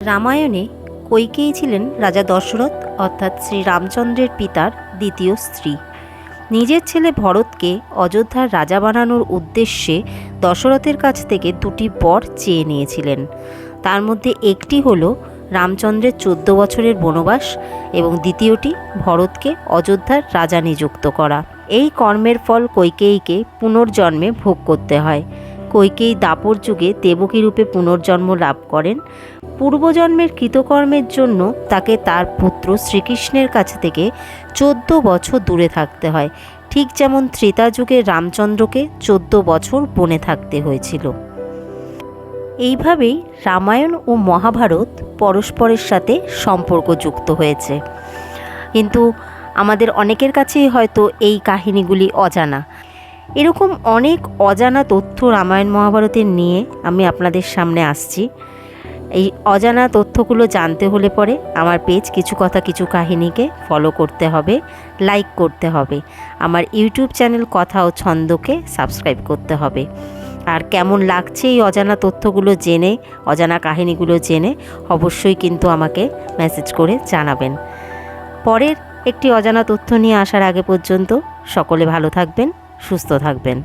রামায়ণে কৈকেয়ী ছিলেন রাজা দশরথ, অর্থাৎ শ্রী রামচন্দ্রের পিতার দ্বিতীয় স্ত্রী। নিজের ছেলে ভরতকে অযোধ্যার রাজা বানানোর উদ্দেশ্যে দশরথের কাছ থেকে দুটি বর চেয়ে নিয়েছিলেন। তার মধ্যে একটি হলো রামচন্দ্রের চোদ্দ বছরের বনবাস এবং দ্বিতীয়টি ভরতকে অযোধ্যার রাজা নিযুক্ত করা। এই কর্মের ফল কৈকেয়ীকে পুনর্জন্মে ভোগ করতে হয়। কৈকেয়ী দাপর যুগে দেবকী রূপে পুনর্জন্ম লাভ করেন। পূর্বজন্মের কৃতকর্মের জন্য তাকে তার পুত্র শ্রীকৃষ্ণের কাছ থেকে চোদ্দ বছর দূরে থাকতে হয়। ঠিক যেমন ত্রেতা যুগে রামচন্দ্রকে চোদ্দ বছর বনে থাকতে হয়েছিল। এইভাবেই রামায়ণ ও মহাভারত পরস্পরের সাথে সম্পর্কযুক্ত হয়েছে। কিন্তু আমাদের অনেকের কাছেই হয়তো এই কাহিনীগুলি অজানা। এরকম অনেক অজানা তথ্য রামায়ণ মহাভারতের নিয়ে আমি আপনাদের সামনে আসছি। এই অজানা তথ্যগুলো জানতে হলে পরে আমার পেজ কিছু কথা কিছু কাহিনীকে ফলো করতে হবে লাইক করতে হবে। আমার ইউটিউব চ্যানেল কথা ও ছন্দকে সাবস্ক্রাইব করতে হবে। আর কেমন লাগছে এই অজানা তথ্যগুলো জেনে, অজানা কাহিনীগুলো জেনে, অবশ্যই কিন্তু আমাকে মেসেজ করে জানাবেন। পরের একটি অজানা তথ্য নিয়ে আসার আগে পর্যন্ত সকলে ভালো থাকবেন। সুস্থ থাকবেন।